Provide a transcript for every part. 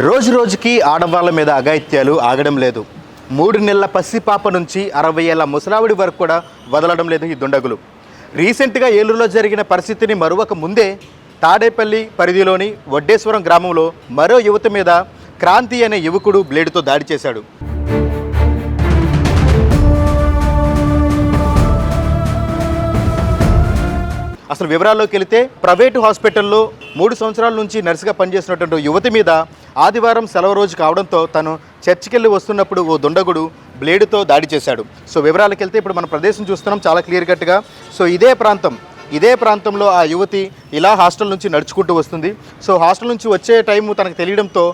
రోజు రోజుకి ఆడవాళ్ళ మీద అఘాయిత్యాలు ఆగడం లేదు. మూడు నెలల పసిపాప నుంచి అరవై ఏళ్ళ ముసలావిడి వరకు కూడా వదలడం లేదు ఈ దుండగులు. రీసెంట్గా ఏలూరులో జరిగిన పరిస్థితిని మరొక ముందే తాడేపల్లి పరిధిలోని వడ్డేశ్వరం గ్రామంలో మరో యువత మీద క్రాంతి అనే యువకుడు బ్లేడుతో దాడి చేశాడు. అసలు వివరాల్లోకి వెళితే ప్రైవేటు హాస్పిటల్లో మూడు సంవత్సరాల నుంచి నర్సుగా పనిచేసినటువంటి యువతి మీద ఆదివారం సెలవు రోజు కావడంతో తను చర్చికెళ్ళి వస్తున్నప్పుడు ఓ దుండగుడు బ్లేడుతో దాడి చేశాడు. సో వివరాలకు వెళ్తే ఇప్పుడు మన ప్రదేశం చూస్తున్నాం చాలా క్లియర్ కట్గా. సో ఇదే ప్రాంతం ఇదే ప్రాంతంలో ఆ యువతి ఇలా హాస్టల్ నుంచి నడుచుకుంటూ వస్తుంది. సో హాస్టల్ నుంచి వచ్చే టైం తనకు తెలియడంతో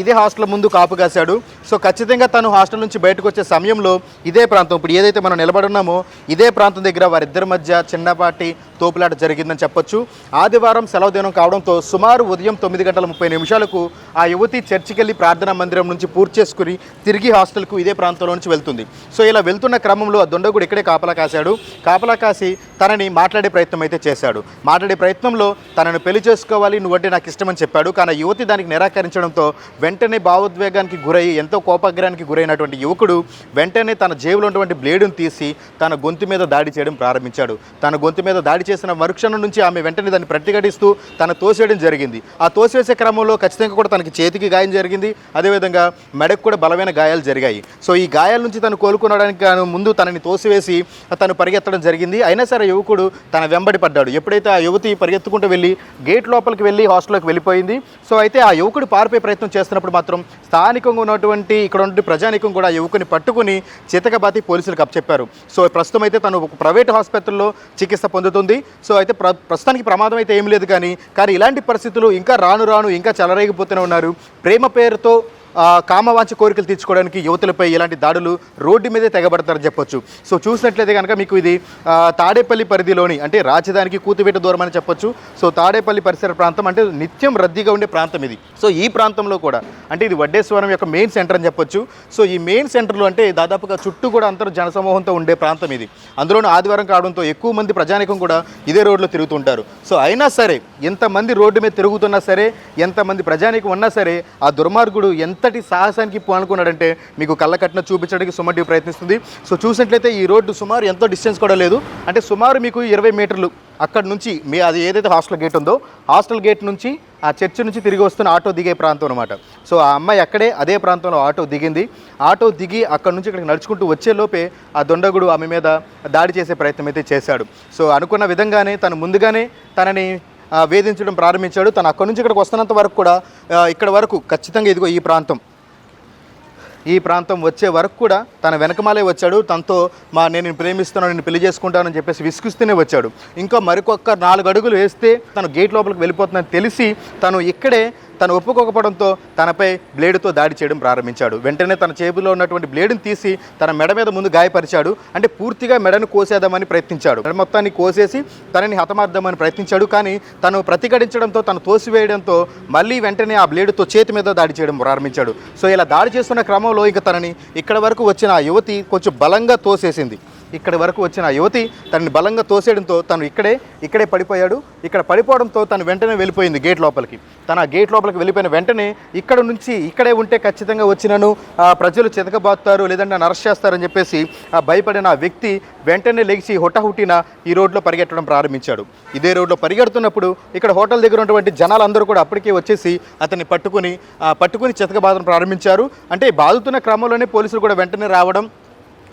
ఇదే హాస్టల్ ముందు కాపు కాశాడు. సో ఖచ్చితంగా తను హాస్టల్ నుంచి బయటకు వచ్చే సమయంలో ఇదే ప్రాంతం ఇప్పుడు ఏదైతే మనం నిలబడున్నామో ఇదే ప్రాంతం దగ్గర వారిద్దరి మధ్య చిన్నపాటి తోపులాట జరిగిందని చెప్పొచ్చు. ఆదివారం సెలవు దినం కావడంతో సుమారు ఉదయం తొమ్మిది గంటల ముప్పై నిమిషాలకు ఆ యువతి చర్చికి వెళ్ళి ప్రార్థనా మందిరం నుంచి పూర్తి చేసుకుని తిరిగి హాస్టల్కు ఇదే ప్రాంతంలో నుంచి వెళ్తుంది. సో ఇలా వెళ్తున్న క్రమంలో ఆ దొండగుడు ఇక్కడే కాపలా కాశాడు. కాపలా కాసి తనని మాట్లాడే ప్రయత్నం అయితే చేశాడు. మాట్లాడే ప్రయత్నంలో తనను పెళ్ళి చేసుకోవాలి నువ్వంటే నాకు ఇష్టమని చెప్పాడు. కానీ యువతి దానికి నిరాకరించడంతో వెంటనే భావోద్వేగానికి గురయ్యి ఎంతో కోపాగ్రానికి గురైనటువంటి యువకుడు వెంటనే తన జేబులో ఉన్నటువంటి బ్లేడును తీసి తన గొంతు మీద దాడి చేయడం ప్రారంభించాడు. తన గొంతు మీద దాడి చేసిన మరుక్షణం నుంచి ఆమె వెంటనే దాన్ని ప్రతిఘటిస్తూ తన తోసేయడం జరిగింది. ఆ తోసేసే క్రమంలో ఖచ్చితంగా కూడా తనకి చేతికి గాయం జరిగింది. అదేవిధంగా మెడకు కూడా బలమైన గాయాలు జరిగాయి. సో ఈ గాయాల నుంచి తను కోలుకునడానికి గాను ముందు తనని తోసివేసి తను పరిగెత్తడం జరిగింది. అయినా సరే యువకుడు తన వెంబడి పడ్డాడు. ఎప్పుడైతే ఆ యువతి పరిగెత్తుకుంటూ వెళ్ళి గేట్ లోపలికి వెళ్ళి హాస్టల్లోకి వెళ్ళిపోయింది. సో అయితే ఆ యువకుడు పారిపోయే ప్రయత్నం చేస్తున్నప్పుడు మాత్రం స్థానికంగా ఉన్నటువంటి ఇక్కడ ఉన్న ప్రజానికం కూడా యువకుని పట్టుకుని చితకబాతి పోలీసులకు అప్పచెప్పారు. సో ప్రస్తుతం అయితే తను ఒక ప్రైవేట్ హాస్పిటల్లో చికిత్స పొందుతుంది. సో అయితే ప్ర ప్రస్తుతానికి ప్రమాదం అయితే ఏం లేదు కానీ కానీ ఇలాంటి పరిస్థితులు ఇంకా రాను రాను ఇంకా చెలరేగిపోతూనే ఉన్నారు. ప్రేమ పేరుతో కామవాంఛ కోరికలు తీర్చుకోవడానికి యువతులపై ఇలాంటి దాడులు రోడ్డు మీదే తెగబడతారని చెప్పొచ్చు. సో చూసినట్లయితే కనుక మీకు ఇది తాడేపల్లి పరిధిలోని అంటే రాజధానికి కూతువేట దూరం అని చెప్పొచ్చు. సో తాడేపల్లి పరిసర ప్రాంతం అంటే నిత్యం రద్దీగా ఉండే ప్రాంతం ఇది. సో ఈ ప్రాంతంలో కూడా అంటే ఇది వడ్డేశ్వరం యొక్క మెయిన్ సెంటర్ అని చెప్పొచ్చు. సో ఈ మెయిన్ సెంటర్లో అంటే దాదాపుగా చుట్టూ కూడా అందరూ జనసమూహంతో ఉండే ప్రాంతం ఇది. అందులోనూ ఆదివారం కావడంతో ఎక్కువ మంది ప్రజానికం కూడా ఇదే రోడ్లో తిరుగుతుంటారు. సో అయినా సరే ఎంతమంది రోడ్డు మీద తిరుగుతున్నా సరే ఎంతమంది ప్రజానికం ఉన్నా సరే ఆ దుర్మార్గుడు ఎంత ఎంతటి సాహసానికి అనుకున్నాడంటే మీకు కళ్ళ కట్టిన చూపించడానికి సుమటి ప్రయత్నిస్తుంది. సో చూసినట్లయితే ఈ రోడ్డు సుమారు ఎంతో డిస్టెన్స్ కూడా లేదు. అంటే సుమారు మీకు ఇరవై మీటర్లు అక్కడ నుంచి మీ అది ఏదైతే హాస్టల్ గేట్ ఉందో హాస్టల్ గేట్ నుంచి ఆ చర్చి నుంచి తిరిగి వస్తున్న ఆటో దిగే ప్రాంతం అనమాట సో ఆ అమ్మాయి అక్కడే అదే ప్రాంతంలో ఆటో దిగింది. ఆటో దిగి అక్కడ నుంచి ఇక్కడికి నడుచుకుంటూ వచ్చే లోపే ఆ దొండగుడు ఆమె మీద దాడి చేసే ప్రయత్నం అయితే చేశాడు. సో అనుకున్న విధంగానే తను ముందుగానే తనని వేధించడం ప్రారంభించాడు. తను అక్కడి నుంచి ఇక్కడికి వస్తున్నంత వరకు కూడా ఇక్కడ వరకు ఖచ్చితంగా ఇదిగో ఈ ప్రాంతం. ఈ ప్రాంతం వచ్చే వరకు కూడా తన వెనకమాలే వచ్చాడు. తనతో మా నేను ప్రేమిస్తున్నాను నేను పెళ్ళి చేసుకుంటానని చెప్పేసి విసుకుస్తూనే వచ్చాడు. ఇంకా మరికొక్క నాలుగు అడుగులు వేస్తే తను గేట్ లోపలికి వెళ్ళిపోతుందని తెలిసి తను ఇక్కడే తను ఒప్పుకోకపోవడంతో తనపై బ్లేడుతో దాడి చేయడం ప్రారంభించాడు. వెంటనే తన చేతిలో ఉన్నటువంటి బ్లేడుని తీసి తన మెడ మీద ముందు గాయపరిచాడు. అంటే పూర్తిగా మెడను కోసేద్దామని ప్రయత్నించాడు. మెడ మొత్తాన్ని కోసేసి తనని హతమార్దామని ప్రయత్నించాడు. కానీ తను ప్రతిఘటించడంతో తను తోసివేయడంతో మళ్ళీ వెంటనే ఆ బ్లేడుతో చేతి మీద దాడి చేయడం ప్రారంభించాడు. సో ఇలా దాడి చేస్తున్న క్రమంలో ఇక తనని ఇక్కడ వరకు వచ్చిన ఆ యువతి కొంచెం బలంగా తోసేసింది. ఇక్కడి వరకు వచ్చిన యువతి తనని బలంగా తోసేయడంతో తను ఇక్కడే ఇక్కడే పడిపోయాడు. ఇక్కడ పడిపోవడంతో తను వెంటనే వెళ్ళిపోయింది గేట్ లోపలికి. తన గేట్ లోపలికి వెళ్ళిపోయిన వెంటనే ఇక్కడ నుంచి ఇక్కడే ఉంటే ఖచ్చితంగా వచ్చినను ప్రజలు చితకబాస్తారు లేదంటే నరస్ చేస్తారని చెప్పేసి ఆ భయపడిన ఆ వ్యక్తి వెంటనే లేచి హుటాహుటిన ఈ రోడ్లో పరిగెట్టడం ప్రారంభించాడు. ఇదే రోడ్లో పరిగెడుతున్నప్పుడు ఇక్కడ హోటల్ దగ్గర ఉన్నటువంటి జనాలందరూ కూడా అప్పటికే వచ్చేసి అతన్ని పట్టుకుని పట్టుకుని చితకబాదడం ప్రారంభించారు. అంటే బాదుతున్న క్రమంలోనే పోలీసులు కూడా వెంటనే రావడం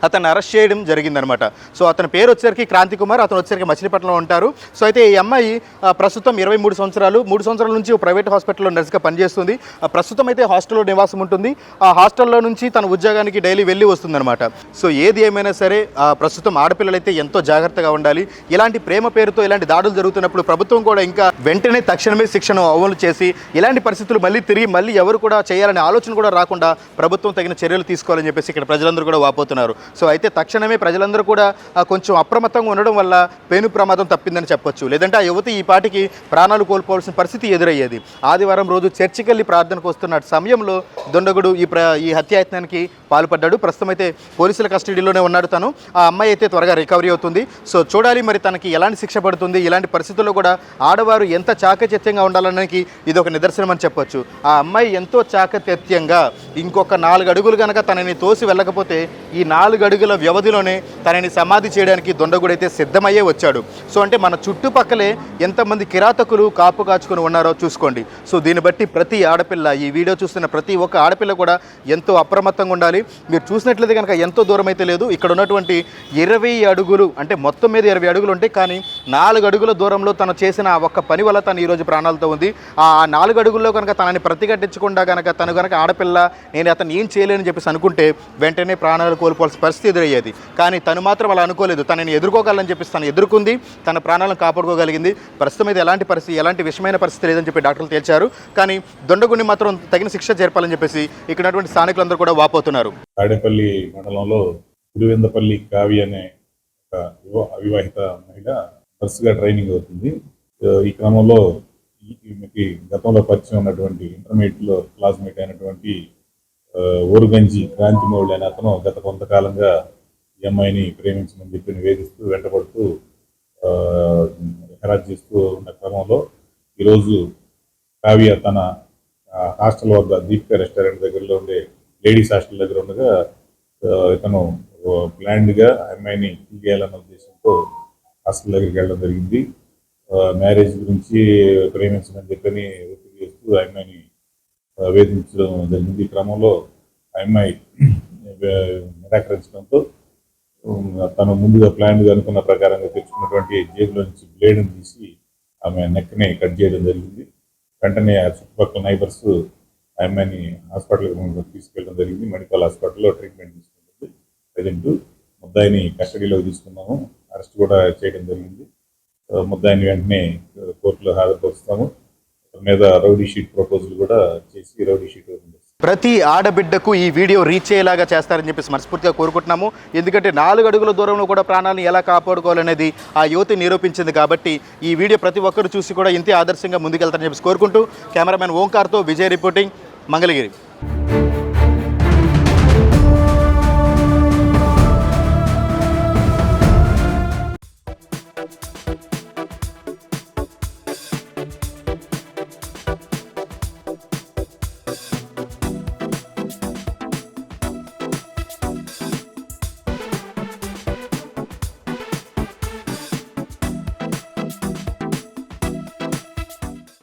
అతన్ని అరెస్ట్ చేయడం జరిగిందనమాట. సో అతని పేరు వచ్చేసరికి క్రాంతి కుమార్ అతను వచ్చేసరికి మచిలీపట్నంలో ఉంటారు. సో అయితే ఈ అమ్మాయి ప్రస్తుతం ఇరవై మూడు సంవత్సరాలు మూడు సంవత్సరాల నుంచి ప్రైవేట్ హాస్పిటల్లో నర్సుగా పనిచేస్తుంది. ప్రస్తుతం అయితే హాస్టల్లో నివాసం ఉంటుంది. ఆ హాస్టల్లో నుంచి తన ఉద్యోగానికి డైలీ వెళ్ళి వస్తుందన్నమాట సో ఏది ఏమైనా సరే ప్రస్తుతం ఆడపిల్లలు అయితే ఎంతో జాగ్రత్తగా ఉండాలి. ఇలాంటి ప్రేమ పేరుతో ఇలాంటి దాడులు జరుగుతున్నప్పుడు ప్రభుత్వం కూడా ఇంకా వెంటనే తక్షణమే శిక్షణ అమలు చేసి ఇలాంటి పరిస్థితులు మళ్ళీ తిరిగి మళ్ళీ ఎవరు కూడా చేయాలనే ఆలోచన కూడా రాకుండా ప్రభుత్వం తగిన చర్యలు తీసుకోవాలని చెప్పేసి ఇక్కడ ప్రజలందరూ కూడా వాపోతున్నారు. సో అయితే తక్షణమే ప్రజలందరూ కూడా కొంచెం అప్రమత్తంగా ఉండడం వల్ల పేను ప్రమాదం తప్పిందని చెప్పొచ్చు. లేదంటే ఆ యువతి ఈ పాటికి ప్రాణాలు కోల్పోవాల్సిన పరిస్థితి ఎదురయ్యేది. ఆదివారం రోజు చర్చికెళ్ళి ప్రార్థనకు వస్తున్న సమయంలో దొండగుడు ఈ ప్ర ఈ హత్యాయత్నానికి పాల్పడ్డాడు. ప్రస్తుతం అయితే పోలీసుల కస్టడీలోనే ఉన్నాడు తను. ఆ అమ్మాయి అయితే త్వరగా రికవరీ అవుతుంది. సో చూడాలి మరి తనకి ఎలాంటి శిక్ష పడుతుంది ఇలాంటి పరిస్థితుల్లో కూడా ఆడవారు ఎంత చాకచత్యంగా ఉండాలనడానికి ఇది ఒక నిదర్శనం అని చెప్పొచ్చు. ఆ అమ్మాయి ఎంతో చాకచత్యంగా ఇంకొక నాలుగు అడుగులు కనుక తనని తోసి వెళ్ళకపోతే ఈ నాలుగు అడుగుల వ్యవధిలోనే తనని సమాధి చేయడానికి దొండగుడైతే సిద్ధమయ్యే వచ్చాడు. సో అంటే మన చుట్టుపక్కలే ఎంతమంది కిరాతకులు కాపు కాచుకొని ఉన్నారో చూసుకోండి. సో దీన్ని బట్టి ప్రతి ఆడపిల్ల ఈ వీడియో చూస్తున్న ప్రతి ఒక్క ఆడపిల్ల కూడా ఎంతో అప్రమత్తంగా ఉండాలి. మీరు చూసినట్లయితే కనుక ఎంతో దూరం అయితే లేదు. ఇక్కడ ఉన్నటువంటి ఇరవై అడుగులు అంటే మొత్తం మీద ఇరవై అడుగులు ఉంటాయి. కానీ నాలుగు అడుగుల దూరంలో తను చేసిన ఆ ఒక్క పని వల్ల తను ఈరోజు ప్రాణాలతో ఉంది. ఆ నాలుగు అడుగుల్లో కనుక తనని ప్రతిఘటించకుండా కనుక తను కనుక ఆడపిల్ల నేను అతను ఏం చేయలేని చెప్పేసి అనుకుంటే వెంటనే ప్రాణాలు కోల్పోవాల్సిన పరిస్థితి ఎదురయ్యేది. కానీ తను మాత్రం అలా అనుకోలేదు. తనని ఎదుర్కోగలని చెప్పేసి తను ఎదుర్కొంది. తన ప్రాణాలను కాపాడుకోగలిగింది. ప్రస్తుతం ఇది ఎలాంటి పరిస్థితి ఎలాంటి విషమైన పరిస్థితి లేదని చెప్పి డాక్టర్లు తేల్చారు. కానీ దొండగుండి మాత్రం తగిన శిక్ష జరపాలని చెప్పేసి ఇక్కడ స్థానికులందరూ కూడా వాపోతున్నారు. తాడేపల్లి మండలంలో గురువిందపల్లి కావి అనే ఒక అవివాహిత మహిళ నర్సుగా ట్రైనింగ్ అవుతుంది. ఈ క్రమంలో ఈ- ఈమెకి గతంలో పరిచయం ఉన్నటువంటి ఇంటర్మీడియట్లో క్లాస్మేట్ అయినటువంటి ఊరుగంజి క్రాంతిమౌళి అనే అతను గత కొంతకాలంగా ఈ అమ్మాయిని ప్రేమించమని చెప్పి వేధిస్తూ వెంటబడుతూ హెరాజ్ చేస్తూ ఉన్న క్రమంలో ఈరోజు కావ్య తన హాస్టల్ వద్ద దీపిక రెస్టారెంట్ దగ్గరలో ఉండే లేడీస్ హాస్టల్ దగ్గర ఉండగా ఇతను ప్లాన్డ్గా అమ్మాయిని తీయాలన్న ఉద్దేశంతో హాస్టల్ దగ్గరికి వెళ్ళడం జరిగింది. మ్యారేజ్ గురించి ప్రేమించమని చెప్పని ఒత్తిడి చేస్తూ అమ్మాయిని వేధించడం జరిగింది. ఈ క్రమంలో ఆ అమ్మాయి నిరాకరించడంతో తను ముందుగా ప్లాన్గా అనుకున్న ప్రకారంగా తెచ్చుకున్నటువంటి జేబులో నుంచి బ్లేడ్ తీసి ఆమె నెక్ని కట్ చేయడం జరిగింది. వెంటనే ఆ చుట్టుపక్కల నైబర్స్ ఆ అమ్మాయిని హాస్పిటల్కి తీసుకెళ్ళడం జరిగింది. మెడికల్ హాస్పిటల్లో ట్రీట్మెంట్ తీసుకుంటుంది ప్రజెంట్. ముద్దాయిని కస్టడీలోకి తీసుకున్నాము. అరెస్ట్ కూడా చేయడం జరిగింది. ముద్దాయిని వెంటనే కోర్టులో హాజరుపరుస్తాము. మీద రౌడీ షీట్ ప్రపోజల్ కూడా చేసి రౌడీ షీట్ ప్రతి ఆడబిడ్డకు ఈ వీడియో రీచ్ అయ్యేలాగా చేస్తారని చెప్పేసి మనస్ఫూర్తిగా కోరుకుంటున్నాము. ఎందుకంటే నాలుగు అడుగుల దూరంలో కూడా ప్రాణాలను ఎలా కాపాడుకోవాలనేది ఆ యువతి నిరూపించింది కాబట్టి ఈ వీడియో ప్రతి ఒక్కరు చూసి కూడా ఇంతే ఆదర్శంగా ముందుకెళ్తారని చెప్పేసి కోరుకుంటూ కెమెరామెన్ ఓంకార్తో విజయ్ రిపోర్టింగ్ మంగళగిరి.